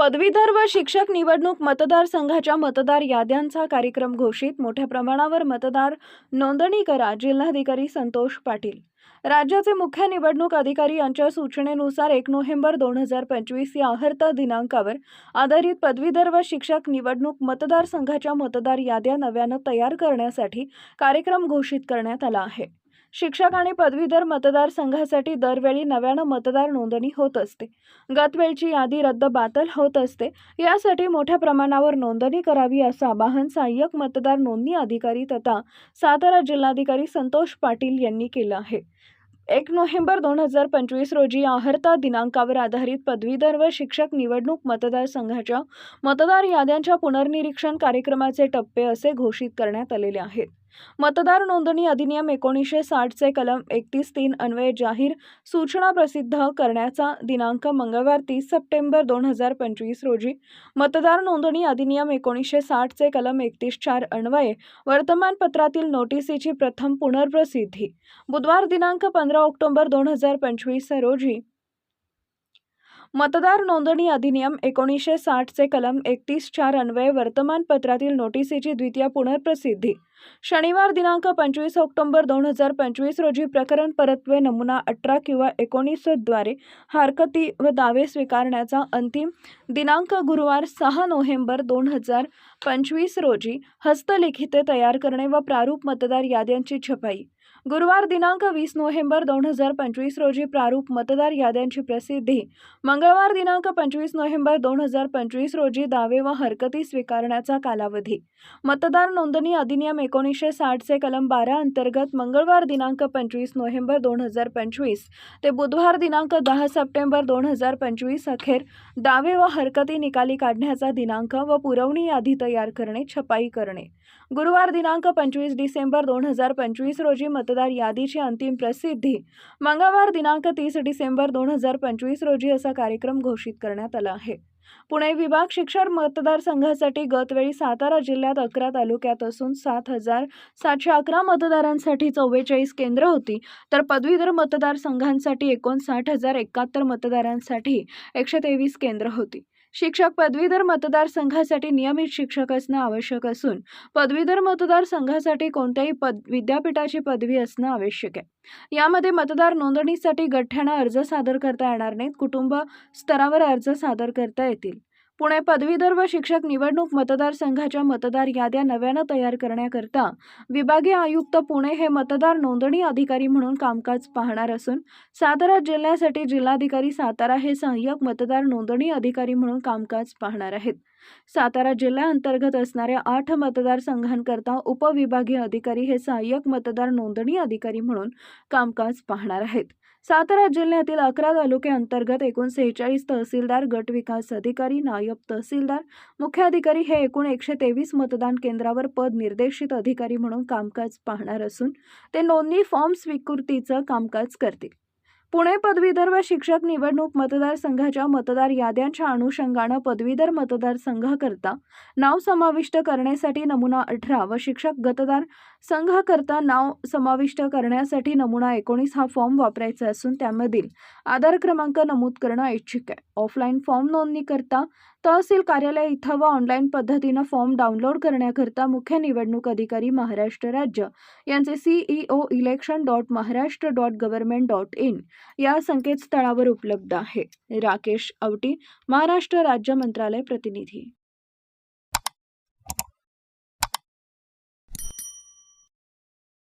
पदवीधर व शिक्षक निवडणूक मतदारसंघाच्या मतदार याद्यांचा कार्यक्रम घोषित. मोठ्या प्रमाणावर मतदार नोंदणी करा जिल्हाधिकारी संतोष पाटील. राज्याचे मुख्य निवडणूक अधिकारी यांच्या सूचनेनुसार एक नोव्हेंबर दोन हजार पंचवीस या अहर्त दिनांकावर आधारित पदवीधर व शिक्षक निवडणूक मतदारसंघाच्या मतदार याद्या नव्यानं तयार करण्यासाठी कार्यक्रम घोषित करण्यात आला आहे. शिक्षक आणि पदवीधर मतदारसंघासाठी दरवेळी नव्यानं मतदार नोंदणी होत असते. गतवेळची यादी रद्द बातल होत असते. यासाठी मोठ्या प्रमाणावर नोंदणी करावी असं आवाहन सहाय्यक मतदार नोंदणी अधिकारी तथा सातारा जिल्हाधिकारी संतोष पाटील यांनी केलं आहे. एक नोव्हेंबर दोन हजार पंचवीस रोजी आहर्ता दिनांकावर आधारित पदवीधर व शिक्षक निवडणूक मतदारसंघाच्या मतदार याद्यांच्या पुनर्निरीक्षण कार्यक्रमाचे टप्पे असे घोषित करण्यात आलेले आहेत. मतदार नोंदणी अधिनियम एकोणीसशे साठचे कलम एकतीस तीन अन्वये जाहीर सूचना प्रसिद्ध करण्याचा दिनांक मंगळवार तीस सप्टेंबर दोन हजार पंचवीस रोजी. मतदार नोंदणी अधिनियम एकोणीसशे साठचे कलम एकतीस चार अन्वये वर्तमानपत्रातील नोटिसीची प्रथम पुनर्प्रसिद्धी. बुधवार दिनांक पंधरा ऑक्टोबर दोन हजार पंचवीस रोजी मतदार नोंदणी अधिनियम एकोणीसशे साठचे कलम एकतीस चार अन्वये वर्तमानपत्रातील नोटिसीची द्वितीय पुनर्प्रसिद्धी. शनिवार दिनांक पंचवीस ऑक्टोबर दोन हजार पंचवीस रोजी प्रकरण परत्वे नमुना अठरा किंवा एकोणीसद्वारे हरकती व दावे स्वीकारण्याचा अंतिम दिनांक गुरुवार सहा नोव्हेंबर दोन हजार पंचवीस रोजी हस्तलिखिते तयार करणे व प्रारूप मतदार याद्यांची छपाई. गुरुवार दिनांक वीस नोव्हेंबर दोन हजार पंचवीस रोजी प्रारूप मतदार याद्यांची प्रसिद्धी. मंगळवार दिनांक पंचवीस नोव्हेंबर दोन हजार पंचवीस रोजी दावे व हरकती स्वीकारण्याचा कालावधी. मतदार नोंदणी अधिनियम एकोणीसशे साठचे कलम बारा अंतर्गत मंगळवार दिनांक पंचवीस नोव्हेंबर दोन हजार पंचवीस ते बुधवार दिनांक दहा सप्टेंबर दोन हजार पंचवीस अखेर दावे व हरकती निकाली काढण्याचा दिनांक व पुरवणी यादी तयार करणे छपाई करणे. गुरुवार दिनांक पंचवीस डिसेंबर दोन हजार पंचवीस रोजी मत मतदार यादीची अंतिम प्रसिद्धी मंगळवार दिनांक तीस डिसेंबर दोन हजार पंचवीस रोजी असा कार्यक्रम घोषित करण्यात आला आहे. पुणे विभाग शिक्षण मतदारसंघासाठी गतवेळी सातारा जिल्ह्यात अकरा तालुक्यात असून सात हजार सातशे अकरा मतदारांसाठी चव्वेचाळीस केंद्र होती. तर पदवीधर मतदारसंघांसाठी एकोणसाठ हजार एकाहत्तर मतदारांसाठी एकशे तेवीस केंद्र होती. शिक्षक पदवीधर मतदारसंघासाठी नियमित शिक्षक असणं आवश्यक असून पदवीधर मतदारसंघासाठी कोणत्याही पद विद्यापीठाची पदवी असणं आवश्यक आहे. यामध्ये मतदार नोंदणीसाठी गठ्ठ्यानं अर्ज सादर करता येणार नाहीत कुटुंब स्तरावर अर्ज सादर करता येतील. पुणे पदवीधर व शिक्षक निवडणूक मतदारसंघाच्या मतदार याद्या नव्यानं तयार करण्याकरता विभागीय आयुक्त पुणे हे मतदार नोंदणी अधिकारी म्हणून कामकाज पाहणार असून सातारा जिल्ह्यासाठी जिल्हाधिकारी सातारा हे सहाय्यक मतदार नोंदणी अधिकारी म्हणून कामकाज पाहणार आहेत. सातारा जिल्ह्याअंतर्गत असणाऱ्या आठ मतदारसंघांकरता उपविभागीय अधिकारी हे सहाय्यक मतदार नोंदणी अधिकारी म्हणून कामकाज पाहणार आहेत. सातारा जिल्ह्यातील अकरा तालुके अंतर्गत एकूण सेहेचाळीस तहसीलदार गट विकास अधिकारी नायब तहसीलदार मुख्याधिकारी हे एकूण एकशे तेवीस मतदान केंद्रावर पद निर्देशित अधिकारी म्हणून कामकाज पाहणार असून ते नोंदणी फॉर्म स्वीकृतीचं कामकाज करतील. पुणे पदवीधर व शिक्षक निवडणूक मतदारसंघाच्या मतदार याद्यांच्या अनुषंगानं पदवीधर मतदारसंघाकरता नाव समाविष्ट करण्यासाठी नमुना अठरा व शिक्षक गतदार संघाकरता नाव समाविष्ट करण्यासाठी नमुना एकोणीस हा फॉर्म वापरायचा असून त्यामधील आधार क्रमांक नमूद करणं ऐच्छिक आहे. ऑफलाईन फॉर्म नोंदणीकरता तहसील कार्यालय इथं व ऑनलाईन पद्धतीनं फॉर्म डाउनलोड करण्याकरता मुख्य निवडणूक अधिकारी महाराष्ट्र राज्य यांचे CEO election dot Maharashtra dot government dot in या संकेतस्थळावर उपलब्ध आहे. राकेश आवटी महाराष्ट्र राज्य मंत्रालय प्रतिनिधी.